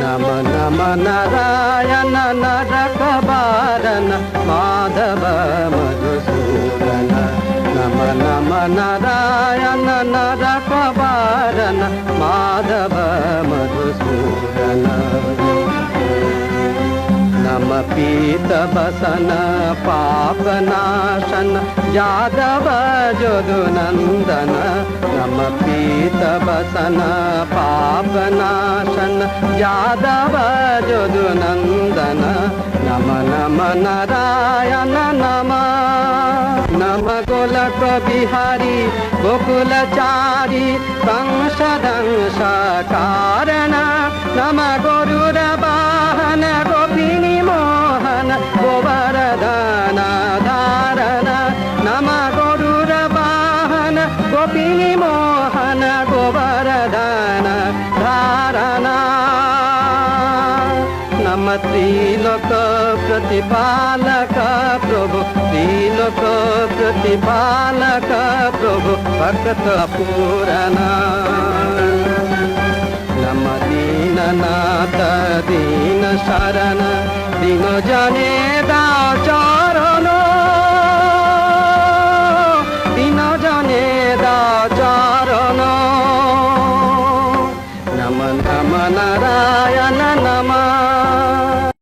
నమ నమ నారాయణ నరక బారణ మాధవ మధుసూదన. నమ నమ నారాయణ నరక బారణ మాధవ మధుసూదన. पीतबसन पापनाशन यादव जदुनन्दन नम पीतवसन पापनाशन यादव जदुनन्दन नम नम नारायण नम नम गोलक बिहारी गुकुलचारी कंशदंश ಮೋಹನ ಗೋಬರದಾನ ಧಾರಣ ನಮ್ಮ ತ್ರಿಲೋಕ ಪ್ರತಿಪಾಲಕ ಪ್ರಭು ತ್ರಿಲೋಕ ಪ್ರತಿಪಾಲಕ ಪ್ರಭು ಭಕ್ತ ಪೂರಣ ನಮ್ಮ ದೀನನಾಥ ದೀನ ಶರಣ ದೀನ ಜನೇ నమ నారాయణ నమ.